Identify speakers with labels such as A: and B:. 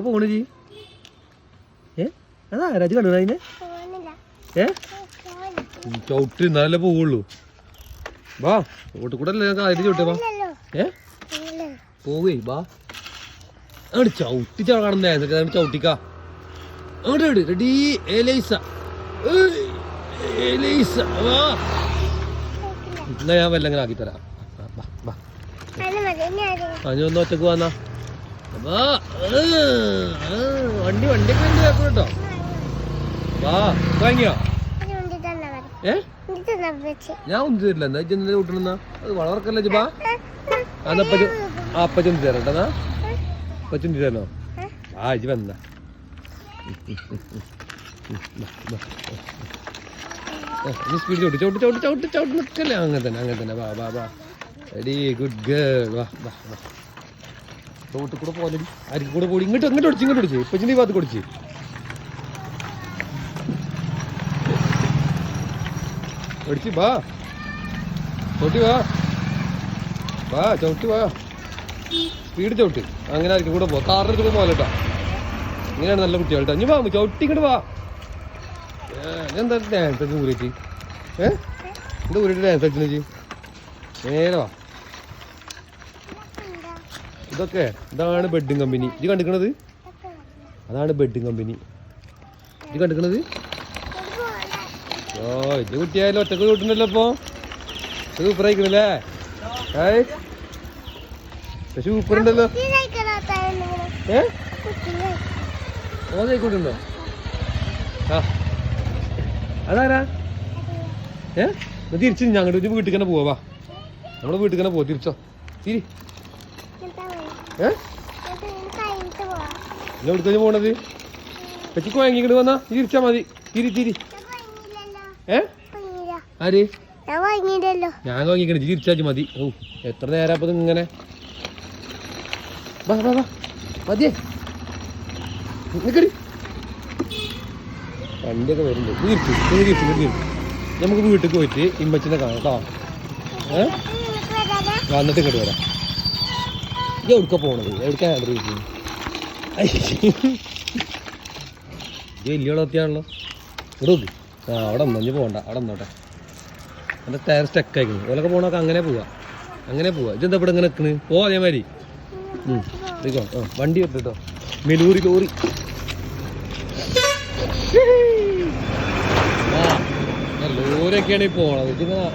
A: പോണു ജി ഏ? അതാ രാജു കണ്ടു അതിനെ. ഏ? ചവിട്ടി എന്നാലല്ലേ പോവുള്ളൂ. വാ ഓട്ട് കൂടെ അല്ലേ കാര്യം ചോട്ടെ വാ. ഏ? പോവേ വാ. അങ്ങോട്ട് ചവിട്ടി എന്നിട്ട് ചവിട്ടിക്കാ. അങ്ങോട്ട് റെഡി ഏലൈസ ഏയ്, ഏലൈസ വാ. എന്നാ ഞാൻ വല്ലങ്ങനെ ആക്കി തരാം. വാ, വാ. ഒന്ന് ഒറ്റയ്ക്ക് വന്നാ വണ്ടി വണ്ടിക്ക് വേണ്ടി കേൾക്കണം കേട്ടോ വാ വാങ്ങിയോ? ഞാൻ ഒന്നും തരില്ല. എന്നാ എന്തിനാ കൂട്ടണെന്നാ അത് വളർക്കല്ലേ ഇജ്ജ് അന്നപ്പച്ച ആ അപ്പച്ചൊന്ന് തരാം കേട്ടോ തരണോ ആ ഇജ്ജ് വന്ന സ്പീഡ് ചോട്ട് ചോട്ട് ചോട്ട് ചോട്ട് ചോട്ട് നിൽക്കല്ലേ അങ്ങനെ തന്നെ അങ്ങനെ തന്നെ. വാ വാ വാ. റെഡി ഗുഡ് ഗേൾ വാ വാ വാ. റോട്ടിൽ കൂടെ പോലടി ആർക്ക് കൂടെ പോടി. ഇങ്ങോട്ട് ഇങ്ങോട്ട് ഒടിച്ച് ഇങ്ങോട്ട് ഒടിച്ച് ഇപ്പച്ചിന്റെ ഈ ഭാഗത്ത് കൊടുച്ച് ഒടിച്ച് വാ. ചവിട്ടി വാ. വാ ചവിട്ടി വാ. സ്പീഡ് ചവിട്ടി. അങ്ങനെ ആയിരിക്കും കൂടെ പോ കാറിന്റെ അടുത്ത് കൂടെ പോകലട്ടോ ഇങ്ങനെയാണ് നല്ല കുട്ടികൾ കേട്ടോ ഇനി വാ ചവിട്ടി ഇങ്ങോട്ട് വാ. എന്താ ഡാൻസ് ഒക്കെ ഊരിട്ട് ഏ? എന്താ ഊരിട്ട് ഡാൻസ് ചേച്ചി നേരെ വാ. ഇതൊക്കെ ഇതാണ് ബെഡിങ് കമ്പനി ഇത് കണ്ടിക്കണത്? അതാണ് ബെഡിങ് കമ്പനി ഇത് കണ്ടിക്കണത്? ഓ ഇത് കുട്ടിയായാലും ഒറ്റയ്ക്ക് കൂട്ടുന്നല്ലോ ഇപ്പൊ. സൂപ്പർ ആയിക്കണല്ലേ ഏയ്. സൂപ്പർ ഉണ്ടല്ലോ. ഏ? ഓതായിക്കോട്ടുണ്ടോ ആ. അതാരാ? ഏ? തിരിച്ചു ഞങ്ങളുടെ വീട്ടിൽ തന്നെ പോവാ. നമ്മുടെ വീട്ടിൽ തന്നെ പോവാ തിരിച്ചോ. തിരി. എടുത്തു പോണത്? പറ്റിക്ക് വാങ്ങിക്കണ്ട് വന്നാ. തിരിച്ചാ മതി. തിരി തിരി ഏ? ആര്?
B: ഞാൻ
A: വാങ്ങിക്കണേ തിരിച്ചാൽ മതി. ഓ എത്ര നേരം അപ്പൊ ഇങ്ങനെ? വാ വാ വാ. മതിയേ. നിക്കടി വണ്ടിയൊക്കെ വരുന്നുണ്ട്. നീ തിരിച്ചു നീ തിരിച്ചു നീ തിരിച്ചു നമുക്ക് വീട്ടിൽ പോയിട്ട് ഇമ്മച്ചിനെ കാണാം. കേട്ടോ? ഏ? വന്നിട്ട് ഇങ്ങോട്ട് വരാം. ഇത് എവിടുക്ക പോണത്? എവിടുക്ക ആഗ്രഹിക്കുന്നു ഇത് വലിയ വളർത്തിയാണല്ലോ. ഇവിടെ നോക്ക്. ആ അവിടെ ഒന്നഞ്ഞ് പോകണ്ട അവിടെ ഒന്നോട്ടെ. എന്റെ ടയർ സ്റ്റക്ക് ആയിക്കുന്നു ഓലൊക്കെ പോണൊക്കെ അങ്ങനെ പോവാ. അങ്ങനെ പോവാ. ഇതെന്താ ഇവിടെ ഇങ്ങനെ നിൽക്കുന്നത് പോ അതേമാതിരി. ഇതോ ആ വണ്ടി വെട്ടോ മെലൂരി ലോറി. ലോറിയൊക്കെയാണ് ഈ പോണത്. ഇതിങ്ങനെ